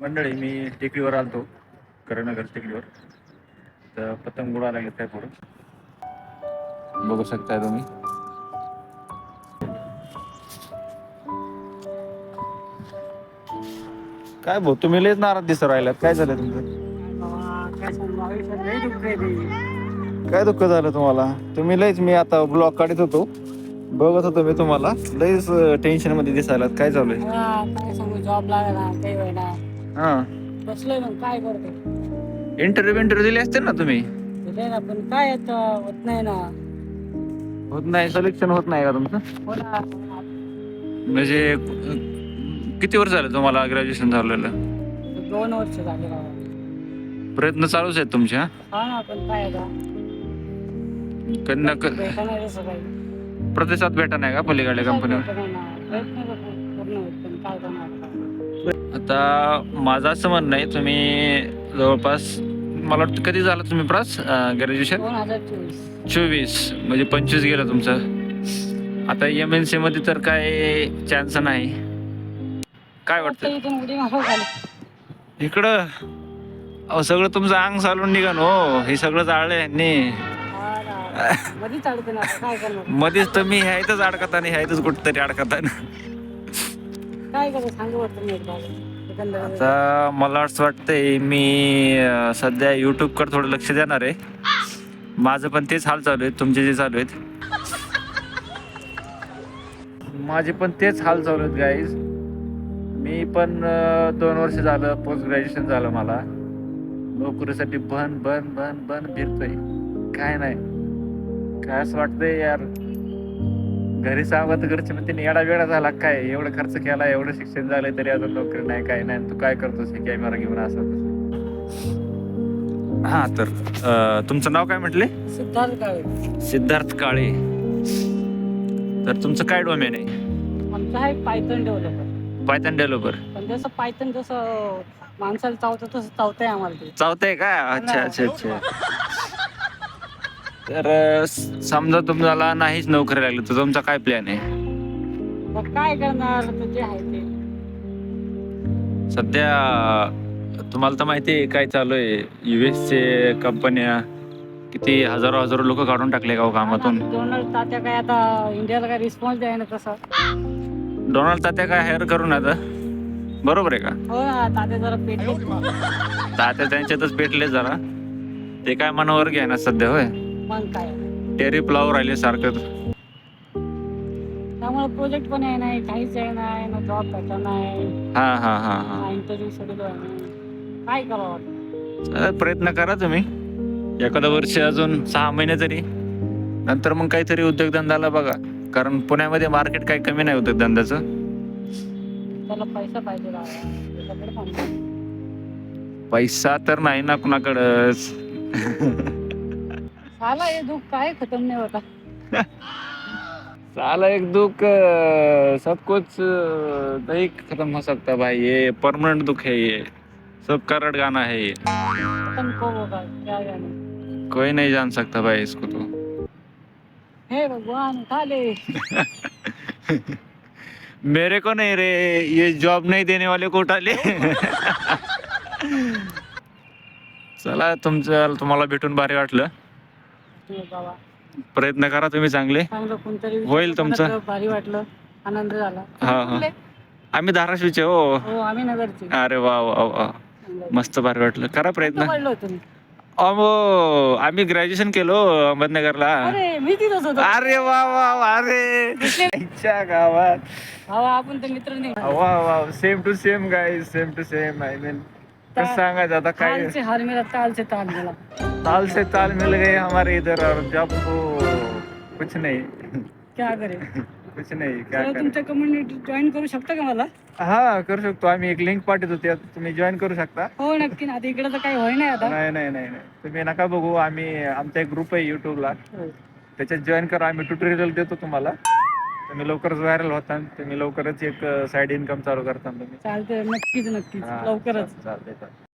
मंडळी मी टेकडीवर आलतो करणनगर टेकडीवर. तर पतंग उडा लागले काय पुढं बघू शकताय तुम्ही. काय भाऊ तुम्ही लयच नाराज दिसत राहिलात. काय झालं तुमचं? काय दुःख आहे ते. काय दुःख झालं तुम्हाला? तुम्ही लयच मी आता ब्लॉग काढत होतो. बघत होतो मी तुम्हाला. लयच टेन्शनमध्ये दिसायला काय चालू आहे? हा, बसलोय मग काय करतो इंटरव्ह्यू इंटरव्ह्यू दिले असते ना तुम्ही? दिले ना पण काय होत नाही ना. होत नाही सिलेक्शन होत नाही का तुमचं? हो ना. म्हणजे अं, किती वर्ष झालं तुम्हाला ग्रॅज्युएशन झालेलं? दोन वर्ष झाले बाबा प्रयत्न चालूच आहेत तुमचे हा? ना पण काय आता? कधी ना क- भेटा नाही तसं काही प्रतिसाद भेटा नाही का पलीकडल्या कंपनीवर भेटत नाही ना. प्रयत्न करतो, पूर्ण होत पण काय करणार आता? माझं असं म्हणणं आहे तुम्ही जवळपास मला वाटतं कधी झालं तुम्ही प्रस ग्रॅज्युएशन दोन हजार चोवीस. चोवीस म्हणजे पंचवीस गेलं तुमचं. आता एम एन सी मध्ये तर काय चान्स नाही. काय वाटतं? आता इथून उडी इकडं. अहो सगळं तुमचं अंग चालून निघा हो. हे सगळं जाळलं यांनी. हा ना. मधीच अडकून आता काय करणार? मध्येच तुम्ही ह्यातच अडकत आणि ह्यातच कुठतरी अडकत काय सांगू वाटतं नाही आता मला असं वाटतंय मी अं, सध्या युट्यूब थोडं लक्ष देणार आहे. माझं पण तेच हाल चालू आहेत तुमचे जे चालू आहेत. माझे पण तेच हाल चालू आहेत गाईज मी पण अं, दोन वर्ष झालं पोस्ट ग्रॅज्युएशन झालं मला. नोकरीसाठी बन बन बन बन फिरतोय. काय नाही. काय असं वाटतंय यार? घरी सांगत घरचे म्हणते येडा वेळा झाला काय? एवढं खर्च केला एवढं शिक्षण झालंय तरी अजून नोकरी नाही काय नाही. तू काय करतोस? हे कॅमेरा घेऊन असं हा तर अं, तुमचं नाव काय म्हटले? सिद्धार्थ काळे. सिद्धार्थ काळे. तर तुमचं काय डोमेन आहे? आमचं आहे पायथन डेव्हलपर. Python developer. पण जसं पायथन जसं माणसाला चावतं तसं चावतंय आम्हाला ते. चावतंय का? अच्छा अच्छा अच्छा. तर समजा तुम्हाला नाहीच नोकरी लागली तर तुमचा काय प्लॅन आहे? मग काय करणार? तर जे आहे ते. सध्या तुम्हाला तर माहिती आहे काय चालू आहे. युएस चे कंपन्या किती हजारो हजारो लोक काढून टाकले का कामातून. डोनाल्ड तात्या काय आता इंडियाला काय रिस्पॉन्स द्याय ना तसा. डोनाल्ड तात्या काय हायर करून आता? बरोबर आहे का? हो ना तात्या जरा पेटले. तात्या त्यांच्यातच पेटले जरा. ते काय मनावर घ्या ना सध्या होय? मग काय? लावून राहिले सारखं. त्यामुळे प्रोजेक्ट पण आहे नाही काहीच आहे नाही ना जॉब नाही. हा हा हा हा. इंटरव्ह्यू शेड्यूल आहे नाही. काय करावं वाटतं चालेल, प्रयत्न करा तुम्ही. एखादं वर्ष अजून सहा महिने तरी नंतर मग काहीतरी उद्योगधंदाला बघा. कारण पुण्यामध्ये मार्केट काही कमी नाही उद्योगधंद्याचं. त्याला पैसा पाहिजे राव. त्याच्याकडे पण नाही. पैसा तर नाही ना कुणाकडच. साला हे दुःख काय खतम नाही होता. साला एक दुख अ, सब कुछ अ, नहीं खत्म हो सकता भाई ये परमानेंट दुख है ये। सब करट गाना है ये। खतम को होगा क्या जाने। कोई नहीं जान सकता भाई इसको तो। हे भगवान उठा ले मेरे को नहीं रे ये जॉब नहीं देने वाले को उठा ले। चला तुमचं तुम्हाला भेटून भारी वाटलं। हे बाबा. प्रयत्न करा तुम्ही चांगले. चांगलं कोणतरी होईल तुमचं. मनात भारी वाटलं आनंद झाला. हा, हा. आम्ही धाराशिवचे हो. हो आम्ही नगरचे. अरे वा वा वा मस्त भारी वाटलं. करा प्रयत्न. पडलो अहो आम्ही ग्रॅज्युएशन केलो अहमदनगरला. अरे मी तिथंच होतो. अरे वा वा वा अरे. गावात. हा आपण तर मित्र नाही वा वा same to same guys same to same I mean कसं सांगायचं आता काय? ताल से हाल मेरा ताल से ताल मिला। ताल से ताल मिल गए हमारे इधर और जब को कुछ नहीं। क्या करे? कुछ नहीं क्या तर तुमच्या कम्युनिटी जॉईन करू शकता का मला? हा करू शकतो. आम्ही एक लिंक पाठवतो त्यात तुम्ही जॉईन करू शकता. हो नक्की ना. आता इकडे तर काही होय नाही आता. नाही नाही नाही नाही. तुम्ही नका बघू. आम्ही आमचा एक ग्रुप आहे युट्यूबला हो. त्याच्यात जॉईन करा. आम्ही ट्युटोरियल देतो तुम्हाला. तुम्ही लवकरच व्हायरल होता तुम्ही लवकरच एक साईड इन्कम चालू करता तुम्ही. चालतंय. नक्कीच नक्कीच. हा, लवकरच. चालतंय चालतंय.